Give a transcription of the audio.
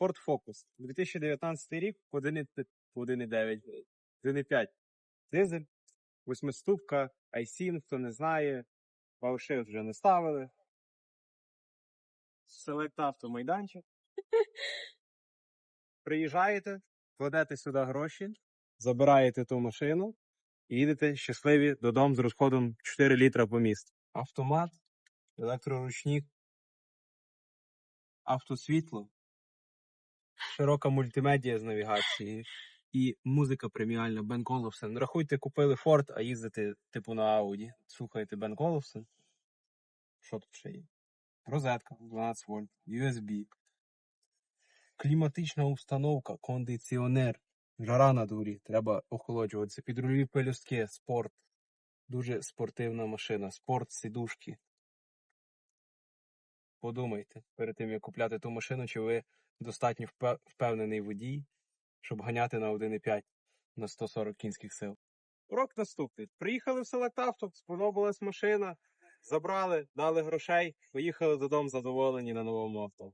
Ford Focus. 2019 рік, 1,9, 1,5 дизель, восьмиступка, ISIN, хто не знає, Бауши вже не ставили. Select Auto майданчик. Приїжджаєте, кладете сюди гроші, забираєте ту машину і їдете щасливі додому з розходом 4 літра по місту. Автомат, електроручник, автосвітло, широка мультимедія з навігації і музика преміальна Бен Коловсен. Рахуйте, купили Ford, а їздите типу на Audi. Слухаєте Бен Коловсен. Що тут ще є? Розетка 12 вольт, USB. Кліматична установка, кондиціонер. Жара на дворі, треба охолоджуватися. Підрульові пелюстки, спорт. Дуже спортивна машина. Спорт, сидушки. Подумайте перед тим, як купляти ту машину, чи ви достатньо впевнений водій, щоб ганяти на 1,5 на 140 кінських сил. Урок наступний. Приїхали в Auto, сподобалась машина, забрали, дали грошей, поїхали додому задоволені на новому авто.